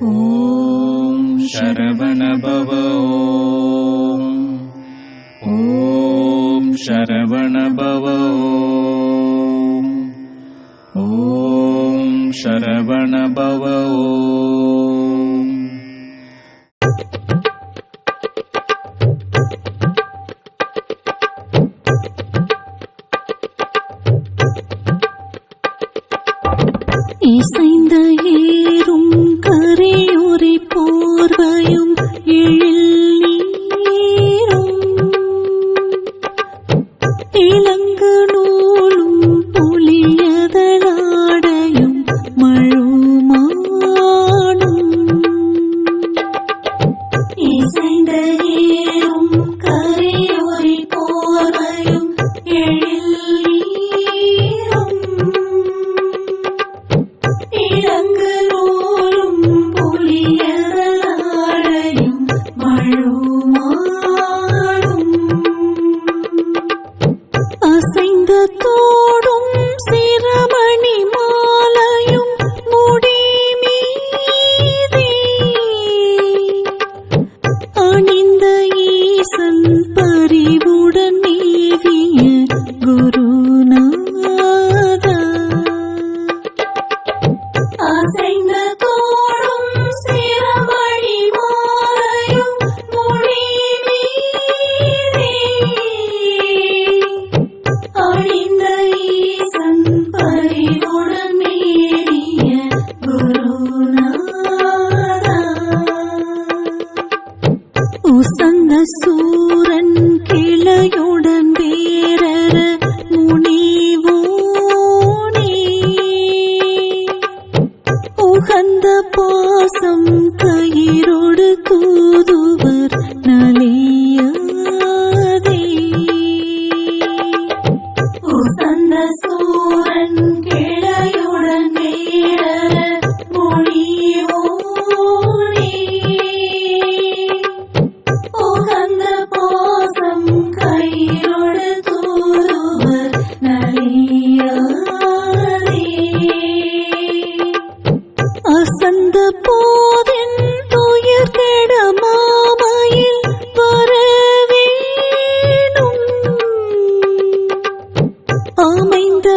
ॐ शरवणभव ॐ शरवणभव ॐ शरवणभव இசைந்த ಈ அசைந்த தோடும் சிரமணி மாலையும் முடி மீதே அணிந்த ஈசன் பரிவுடன் மேவிய குருநாதா. அசைந்த தோடும் கிளையுடன் வீரர முனிவோனே. உகந்த பாசம் கயிறோடு அமைந்த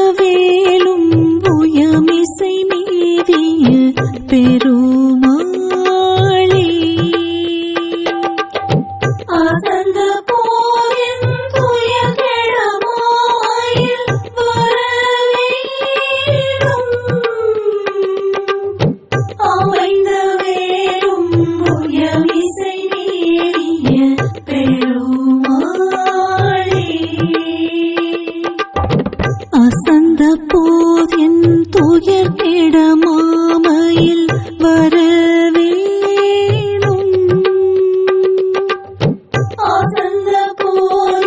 அசந்த போர் என் துயர் கெடமாமையில் வரவேணும். அசந்த போர்